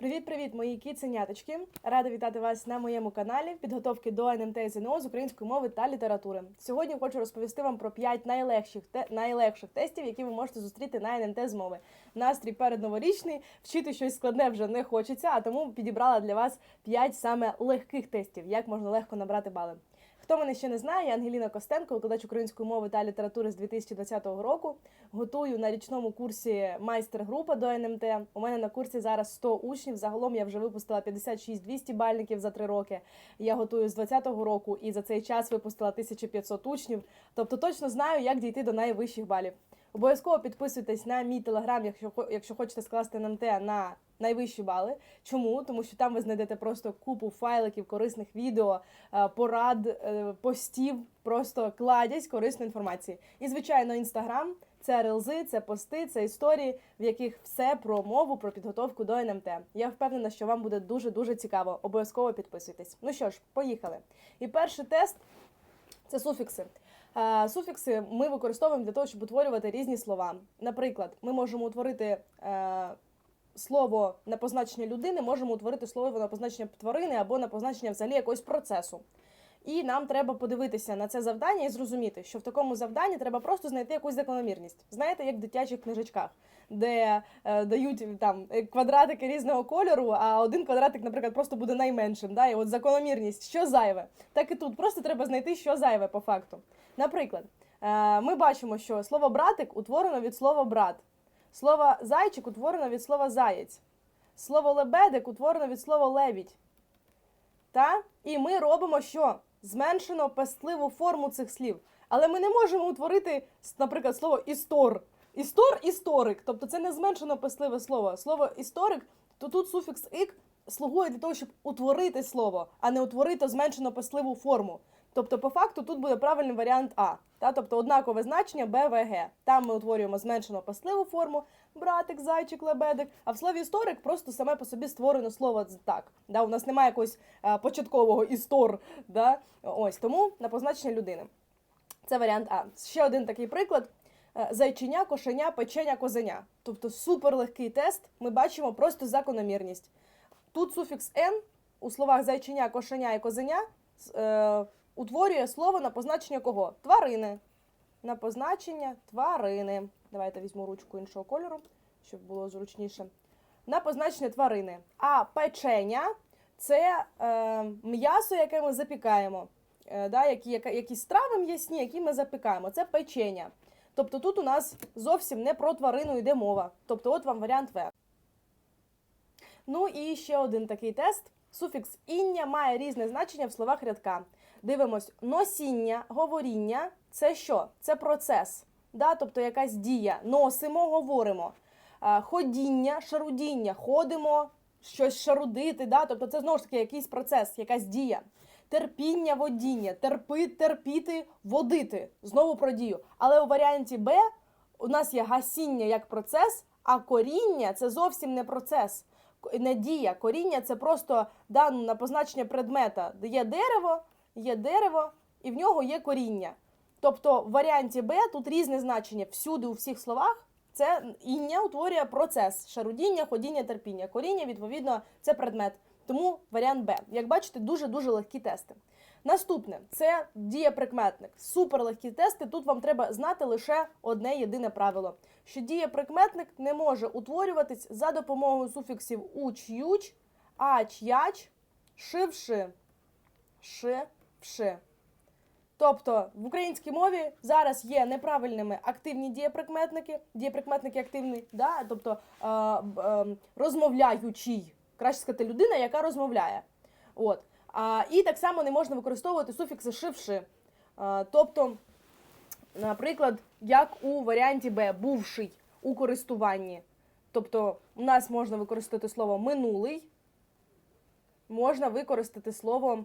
Привіт-привіт, мої кіценяточки! Рада вітати вас на моєму каналі підготовки до НМТ і ЗНО з української мови та літератури. Сьогодні хочу розповісти вам про 5 найлегших, те, найлегших тестів, які ви можете зустріти на НМТ з мови. Настрій передноворічний, вчити щось складне вже не хочеться, а тому підібрала для вас 5 саме легких тестів, як можна легко набрати бали. Хто мене ще не знає, я Ангеліна Костенко, викладач української мови та літератури з 2020 року. Готую на річному курсі майстер-група до НМТ. У мене на курсі зараз 100 учнів. Загалом я вже випустила 56-200 бальників за 3 роки. Я готую з 2020 року і за цей час випустила 1500 учнів. Тобто точно знаю, як дійти до найвищих балів. Обов'язково підписуйтесь на мій телеграм, якщо якщо хочете скласти НМТ на найвищі бали. Чому? Тому що там ви знайдете просто купу файликів, корисних відео, е, порад, е, постів, просто кладязь корисної інформації. І звичайно, інстаграм. Це релзи, це пости, це історії, в яких все про мову, про підготовку до НМТ. Я впевнена, що вам буде дуже дуже цікаво. Обов'язково підписуйтесь. Ну що ж, поїхали. І перший тест це суфікси. Е, Суфікси ми використовуємо для того, щоб утворювати різні слова. Наприклад, ми можемо утворити слово на позначення людини, можемо утворити слово на позначення тварини або на позначення взагалі якогось процесу. І нам треба подивитися на це завдання і зрозуміти, що в такому завданні треба просто знайти якусь закономірність. Знаєте, як в дитячих книжечках, де е, дають там квадратики різного кольору, а один квадратик, наприклад, просто буде найменшим. Да? І от закономірність, що зайве. Так і тут просто треба знайти, що зайве по факту. Наприклад, е, ми бачимо, що слово братик утворено від слова брат, слово зайчик утворено від слова заєць, слово лебедик утворено від слова лебідь. Та? І ми робимо що? Зменшено пестливу форму цих слів. Але ми не можемо утворити, наприклад, слово істор. Істор історик. Тобто це не зменшено пестливе слово. Слово історик, то тут суфікс ик слугує для того, щоб утворити слово, а не утворити зменшено пестливу форму. Тобто, по факту, тут буде правильний варіант А. Та? Тобто однакове значення Б, В, Г. Там ми утворюємо зменшено пестливу форму, братик, зайчик, лебедик. А в слові історик просто саме по собі створено слово так. Да? У нас немає якогось е, початкового істор. Да? Ось тому на позначення людини. Це варіант А. Ще один такий приклад. Е, Зайчиня, кошеня, печеня, козеня. Тобто суперлегкий тест. Ми бачимо просто закономірність. Тут суфікс «н» у словах зайчиня, кошеня і козеня е, утворює слово на позначення кого? Тварини. На позначення тварини. Давайте візьму ручку іншого кольору, щоб було зручніше. На позначення тварини. А печеня це е, м'ясо, яке ми запікаємо. Е, да, які, яка, якісь страви м'ясні, які ми запікаємо. Це печеня. Тобто тут у нас зовсім не про тварину йде мова. Тобто, от вам варіант В. Ну і ще один такий тест. Суфікс іння має різне значення в словах рядка. Дивимось, носіння, говоріння це що? Це процес, да? тобто якась дія. Носимо, говоримо. Ходіння, шарудіння, ходимо, щось шарудити, да? тобто це знову ж таки якийсь процес, якась дія. Терпіння, водіння, терпи, терпіти, водити. Знову про дію. Але у варіанті Б у нас є гасіння як процес, а коріння це зовсім не процес. Не дія. Коріння це просто дано на позначення предмета. Є дерево, є дерево, і в нього є коріння. Тобто в варіанті Б тут різне значення всюди у всіх словах. Це іння утворює процес шарудіння, ходіння, терпіння. Коріння, відповідно, це предмет. Тому варіант Б. Як бачите, дуже-дуже легкі тести. Наступне це дієприкметник. Суперлегкі тести. Тут вам треба знати лише одне єдине правило: що дієприкметник не може утворюватись за допомогою суфіксів уч-юч, ач-яч, шивши, ши, вши. Тобто в українській мові зараз є неправильними активні дієприкметники, дієприкметники активні, да? тобто е, е, розмовляючий, краще сказати, людина, яка розмовляє. От. А, і так само не можна використовувати суфікси шивши. А, тобто, наприклад, як у варіанті Б, бувший у користуванні. Тобто, у нас можна використати слово минулий, можна використати слово.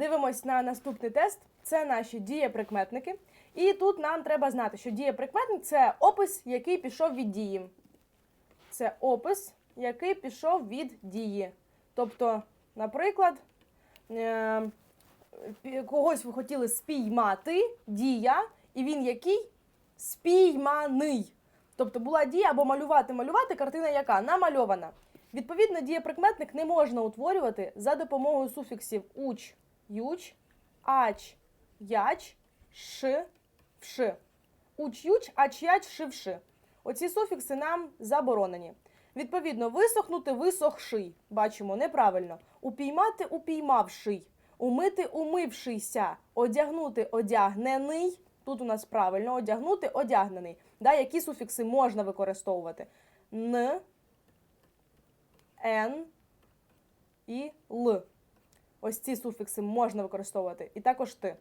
Дивимось на наступний тест. Це наші дієприкметники. І тут нам треба знати, що дієприкметник це опис, який пішов від дії. Це опис, який пішов від дії. Тобто, наприклад, е, когось ви хотіли спіймати, дія, і він який? Спійманий. Тобто була дія або малювати, малювати, картина яка? Намальована. Відповідно, дієприкметник не можна утворювати за допомогою суфіксів уч, юч, ач, яч, ш, вши. Уч, юч, ач, яч, ши, вши. Оці суфікси нам заборонені. Відповідно, висохнути висохший. Бачимо, неправильно. Упіймати упіймавший. Умити умившийся. Одягнути одягнений. Тут у нас правильно одягнути одягнений. Да, які суфікси можна використовувати? Н, Н і Л. Ось ці суфікси можна використовувати. І також ти.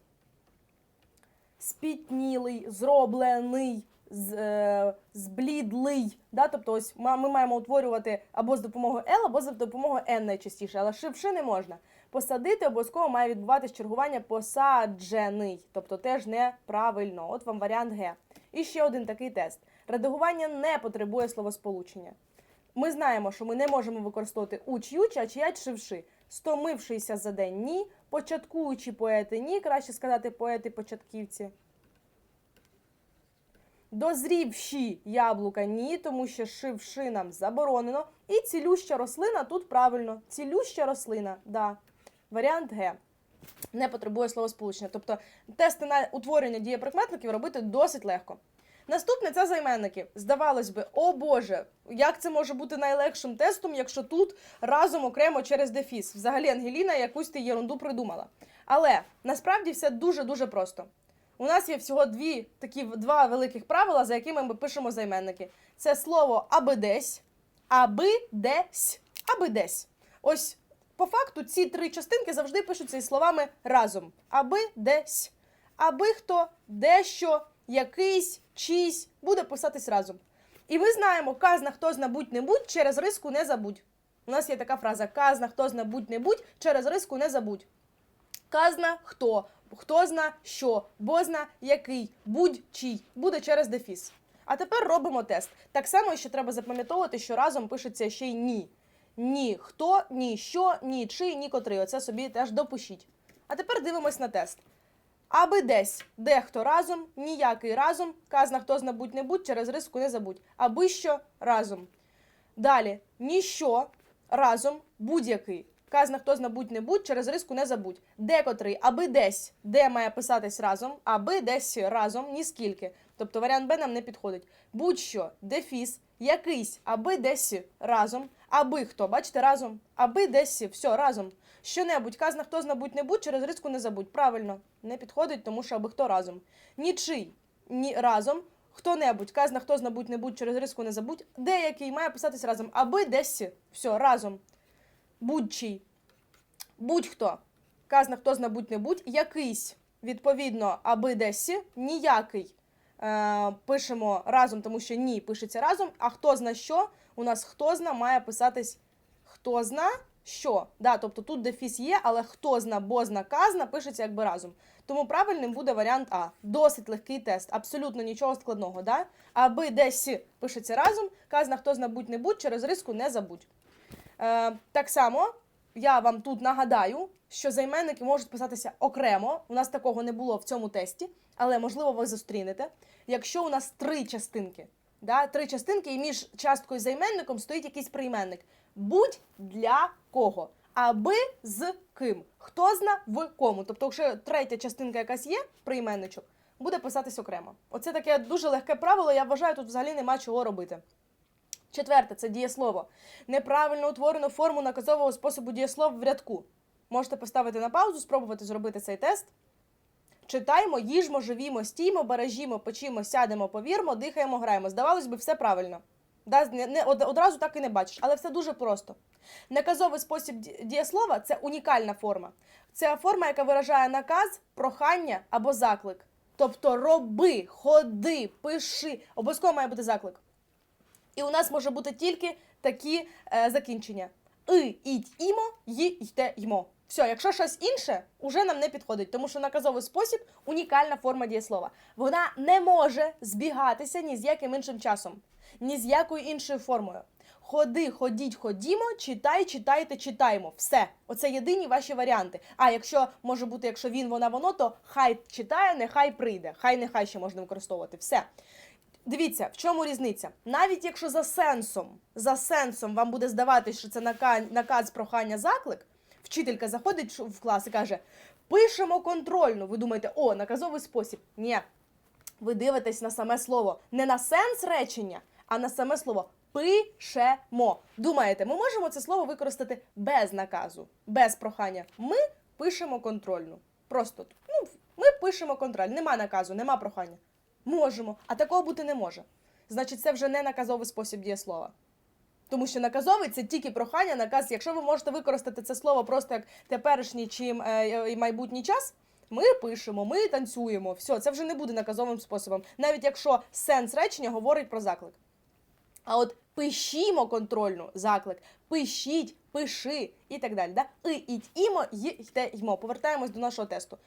Спітнілий, зроблений, з, е, зблідлий. Да? Тобто, ось ми маємо утворювати або з допомогою L, або за допомогою N найчастіше, але шивши не можна. Посадити обов'язково має відбуватись чергування посаджений, тобто теж неправильно. От вам варіант Г. І ще один такий тест. Редагування не потребує словосполучення. Ми знаємо, що ми не можемо використовувати уч юч, а чиять шивши. Стомившися за день ні, початкуючі поети ні, краще сказати поети-початківці. Дозрівші яблука ні, тому що шивши нам заборонено. І цілюща рослина тут правильно. Цілюща рослина, да. Варіант Г. Не потребує словосполучення. Тобто тести на утворення дієприкметників робити досить легко. Наступне це займенники. Здавалось би, о Боже, як це може бути найлегшим тестом, якщо тут разом окремо через дефіс. Взагалі, Ангеліна, якусь ти єрунду придумала. Але насправді все дуже-дуже просто. У нас є всього дві такі два великих правила, за якими ми пишемо займенники. Це слово аби десь, аби десь, аби десь. Ось по факту ці три частинки завжди пишуться із словами разом. Аби десь, аби хто, дещо, якийсь, чийсь буде писатись разом. І ми знаємо, казна хто зна будь-небудь, через риску не забудь. У нас є така фраза: казна хто зна будь-небудь, через риску не забудь. Казна хто, хто зна що, бозна який, будь-чий, буде через дефіс. А тепер робимо тест. Так само ще треба запам'ятовувати, що разом пишеться ще й ні. Ні хто, ні що, ні чи, ні котрий. Оце собі теж допишіть. А тепер дивимось на тест. Аби десь, дехто разом, ніякий разом, казна хто зна будь-небудь, через риску не забудь. Аби що разом. Далі, ніщо разом, будь-який. Казна хто зна будь-небудь, через риску не забудь. Декотрий, аби десь, де має писатись разом, аби десь разом, ні скільки. Тобто варіант Б нам не підходить. Будь-що, дефіс, якийсь, аби десь разом, аби хто, бачите, разом, аби десь, все, разом. Що-небудь, казна хто зна будь-небудь, через риску не забудь. Правильно, не підходить, тому що аби хто разом. Нічий, ні разом, хто-небудь, казна хто зна будь-небудь, через риску не забудь. Деякий має писатись разом, аби десь, все, разом. Будь-чий, будь-хто, казна хто зна будь-небудь, якийсь, відповідно, аби десь, ніякий. Е, пишемо разом, тому що ні пишеться разом, а хто зна що, у нас хто зна має писатись хто зна що. Да, тобто тут дефіс є, але хто зна, бо зна, казна пишеться якби разом. Тому правильним буде варіант А. Досить легкий тест, абсолютно нічого складного. Да? Аби десь пишеться разом, казна хто зна будь-небудь, через риску не забудь. Е, так само я вам тут нагадаю, що займенники можуть писатися окремо. У нас такого не було в цьому тесті, але можливо ви зустрінете. Якщо у нас три частинки, да, три частинки, і між часткою займенником стоїть якийсь прийменник. Будь для кого? Аби з ким? Хто зна в кому? Тобто, якщо третя частинка якась є, прийменничок, буде писатись окремо. Оце таке дуже легке правило. Я вважаю, тут взагалі нема чого робити. Четверте це дієслово. Неправильно утворено форму наказового способу дієслов в рядку. Можете поставити на паузу, спробувати зробити цей тест. Читаємо, їжмо, живімо, стіймо, бережімо, печімо, сядемо, повірмо, дихаємо, граємо. Здавалось би, все правильно. Да, не, не, одразу так і не бачиш, але все дуже просто. Наказовий спосіб дієслова це унікальна форма. Це форма, яка виражає наказ, прохання або заклик. Тобто роби, ходи, пиши. Обов'язково має бути заклик. І у нас може бути тільки такі е, закінчення: и, іть, імо, ї, йте, ймо. Все, якщо щось інше, уже нам не підходить, тому що наказовий спосіб унікальна форма дієслова. Вона не може збігатися ні з яким іншим часом, ні з якою іншою формою. Ходи, ходіть, ходімо, читай, читайте, читаємо. Все. Оце єдині ваші варіанти. А якщо може бути, якщо він, вона, воно, то хай читає, нехай прийде. Хай нехай ще можна використовувати. Все. Дивіться, в чому різниця? Навіть якщо за сенсом, за сенсом вам буде здаватись, що це наказ прохання заклик, вчителька заходить в клас і каже: пишемо контрольну. Ви думаєте, о, наказовий спосіб. Ні. Ви дивитесь на саме слово. Не на сенс речення, а на саме слово пишемо. Думаєте, ми можемо це слово використати без наказу, без прохання. Ми пишемо контрольну. Просто ну, ми пишемо контроль. Нема наказу, нема прохання. Можемо, а такого бути не може. Значить, це вже не наказовий спосіб дієслова. Тому що наказовий це тільки прохання, наказ. Якщо ви можете використати це слово просто як теперішній чи е, майбутній час, ми пишемо, ми танцюємо. Все, це вже не буде наказовим способом, навіть якщо сенс речення говорить про заклик. А от пишімо контрольну заклик, пишіть, пиши і так далі. Да? И, іть, імо, йте, ймо. Повертаємось до нашого тесту.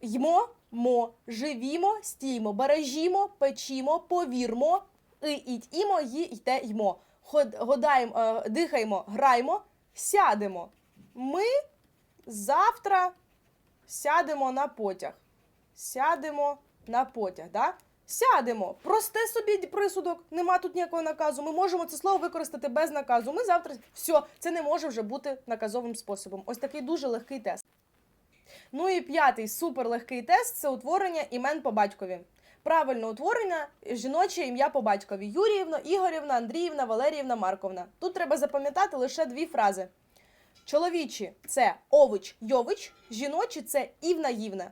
Ймо, мо, живімо, стіймо, бережімо, печімо, повірмо, и, іть, імо, й, йте, ймо. Ход, годаємо, е, дихаємо, граємо, сядемо. Ми завтра сядемо на потяг. Сядемо на потяг, да? Сядемо. Просте собі присудок. Нема тут ніякого наказу. Ми можемо це слово використати без наказу. Ми завтра все, це не може вже бути наказовим способом. Ось такий дуже легкий тест. Ну і п'ятий суперлегкий тест це утворення імен по батькові. Правильне утворення жіноче ім'я по батькові: Юріївна, Ігорівна, Андріївна, Валеріївна, Марковна. Тут треба запам'ятати лише дві фрази. Чоловічі це ович Йович, жіночі це Івна Ївна.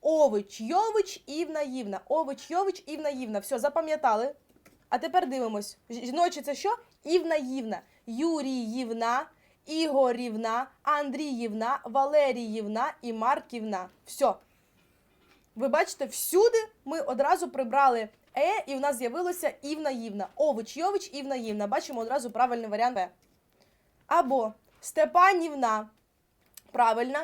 Ович Йович, Івна Ївна. Ович Йович, Івна Ївна. Все, запам'ятали. А тепер дивимось. Жіночі це що? Івна Ївна. Юріївна, Ігорівна, Андріївна, Валеріївна і Марківна. Все. Ви бачите, всюди ми одразу прибрали е, і в нас з'явилося Івна Ївна. Ович Йович, Івна Ївна. Бачимо одразу правильний варіант В. Або Степанівна. Правильно.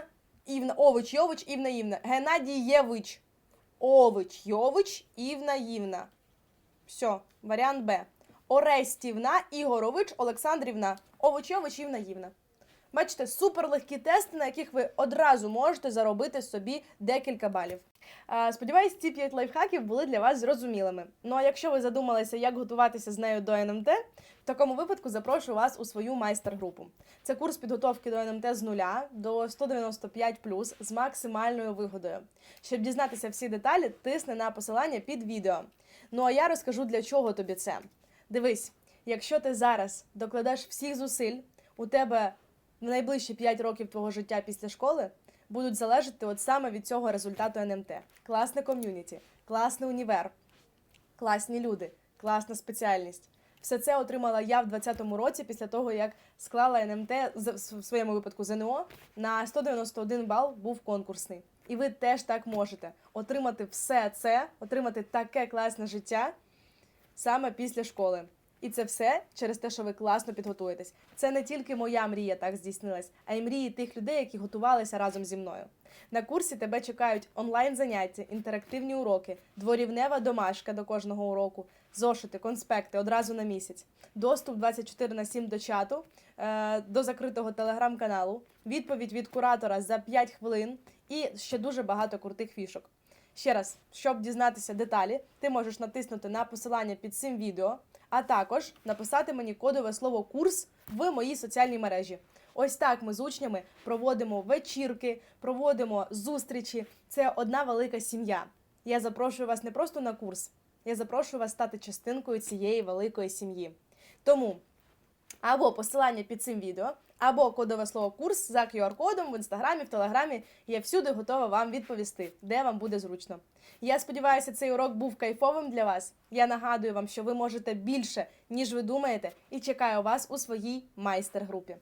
Івна, Ович Йович, Івна Ївна. Геннадієвич. Ович Йович, Івна Івна. Все, варіант Б. Орестівна, Ігорович, Олександрівна. Ович Йович, Івна Ївна. Бачите, суперлегкі тести, на яких ви одразу можете заробити собі декілька балів. Сподіваюсь, ці 5 лайфхаків були для вас зрозумілими. Ну а якщо ви задумалися, як готуватися з нею до НМТ, в такому випадку запрошую вас у свою майстер-групу. Це курс підготовки до НМТ з нуля до 195 з максимальною вигодою. Щоб дізнатися всі деталі, тисни на посилання під відео. Ну а я розкажу, для чого тобі це. Дивись, якщо ти зараз докладеш всіх зусиль, у тебе найближчі 5 років твого життя після школи будуть залежати от саме від цього результату НМТ. Класне ком'юніті, класний універ, класні люди, класна спеціальність. Все це отримала я в 2020 році після того, як склала НМТ в своєму випадку ЗНО на 191 бал був конкурсний. І ви теж так можете отримати все це, отримати таке класне життя саме після школи. І це все через те, що ви класно підготуєтесь. Це не тільки моя мрія так здійснилась, а й мрії тих людей, які готувалися разом зі мною. На курсі тебе чекають онлайн заняття, інтерактивні уроки, дворівнева домашка до кожного уроку, зошити, конспекти одразу на місяць, доступ 24 на 7 до чату, е, до закритого телеграм-каналу, відповідь від куратора за 5 хвилин і ще дуже багато крутих фішок. Ще раз, щоб дізнатися деталі, ти можеш натиснути на посилання під цим відео, а також написати мені кодове слово курс в моїй соціальній мережі. Ось так ми з учнями проводимо вечірки, проводимо зустрічі. Це одна велика сім'я. Я запрошую вас не просто на курс, я запрошую вас стати частинкою цієї великої сім'ї. Тому або посилання під цим відео, або кодове слово курс за QR-кодом в інстаграмі, в телеграмі. Я всюди готова вам відповісти, де вам буде зручно. Я сподіваюся, цей урок був кайфовим для вас. Я нагадую вам, що ви можете більше, ніж ви думаєте, і чекаю вас у своїй майстер-групі.